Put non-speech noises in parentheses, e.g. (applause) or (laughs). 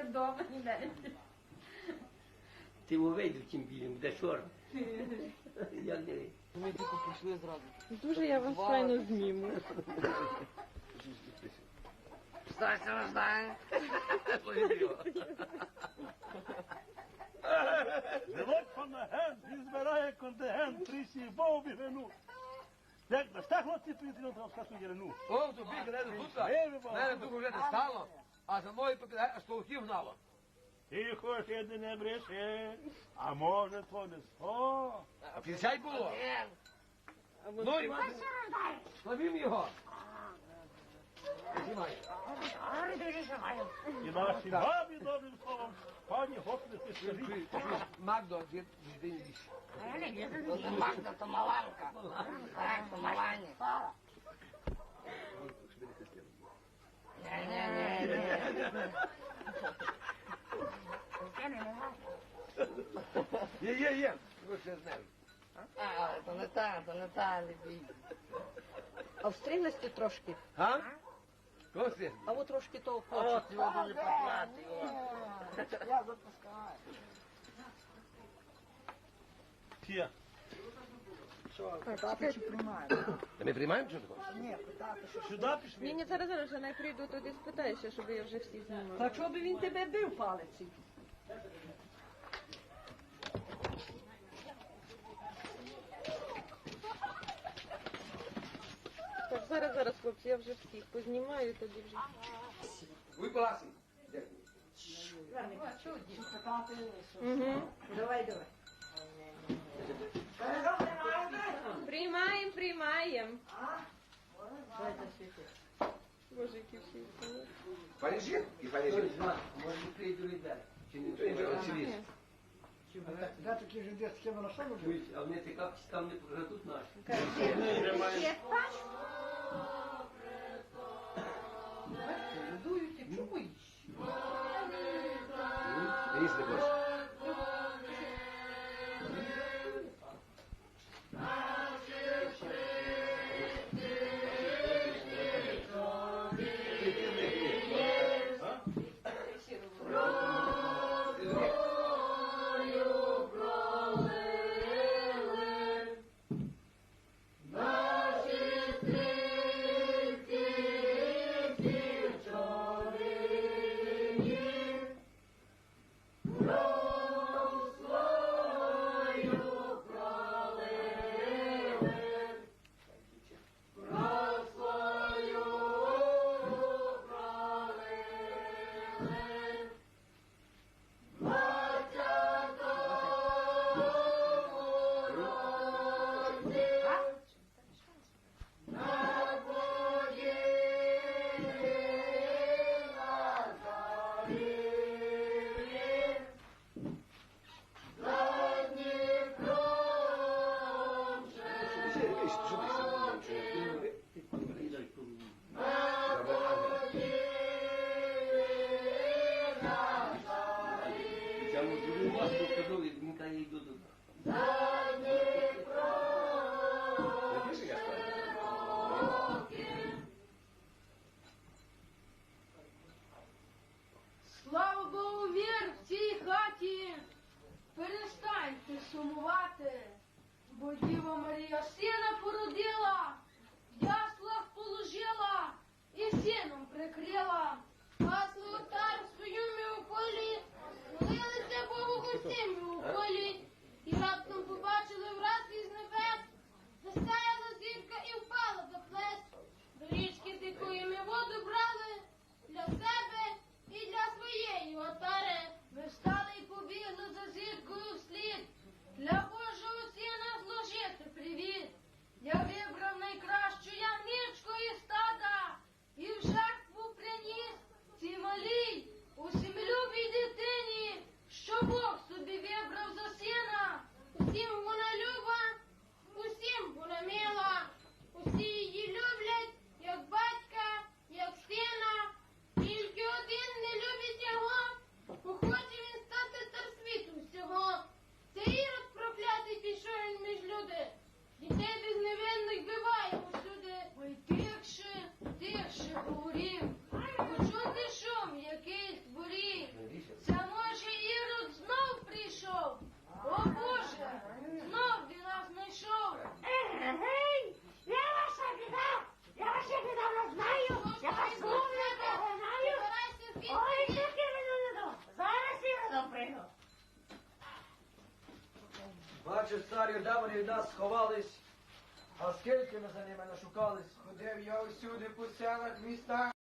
буде вдома ніде. Ти увейди тим білим, де чорт. (laughs) Як не Ми тільки прийшли зразу. Дуже я вас файно зніму. Стася рождає. Живот фонагент, він збирає контингент, трісі, бовбі, вину. Як на хлопці прийти на розкасу єрену. О, то бігли, не тут. Мене тут вже не стало, а за мною покидає, аж толків гнало. Тихо, ще ти не бреше, а може то не сто. А 50 було. Ну і славім його. Знімай. І наші бабі добрим словом, пані Господи, ти скажіть. Магдо, дід, дід, дід. Магда, то маланка. Так, то малані. Є, є, є. Ви знаєте. А, то не та, то не та, любі. А встрілості трошки, А? Косі? а от трошки того От хочуть. його дуже поплати. Тія. Ми приймаємо чи що? Сюди пішли. Ні, ні, зараз зараз вже не прийду туди спитаюся, щоб я вже всі знімала. Та чого би він тебе бив палиці? Так, зараз, зараз, хлопці, я вже всіх познімаю, тоді вже. Ви паласи. Угу. Давай, давай. Приймаємо. Боже, які всі. стоять. Паніжі? І паніжі. Може прийду віддай. Чи не же оціліст. Да, такі ж десь таке на що Чують, а вони ті капці там не прокрадуть наші. Дують і Happy бо Діва Марія сина породила, бачу старі, де вони від нас сховались, а скільки ми за ними нашукались. Ходив я усюди по селах, містах.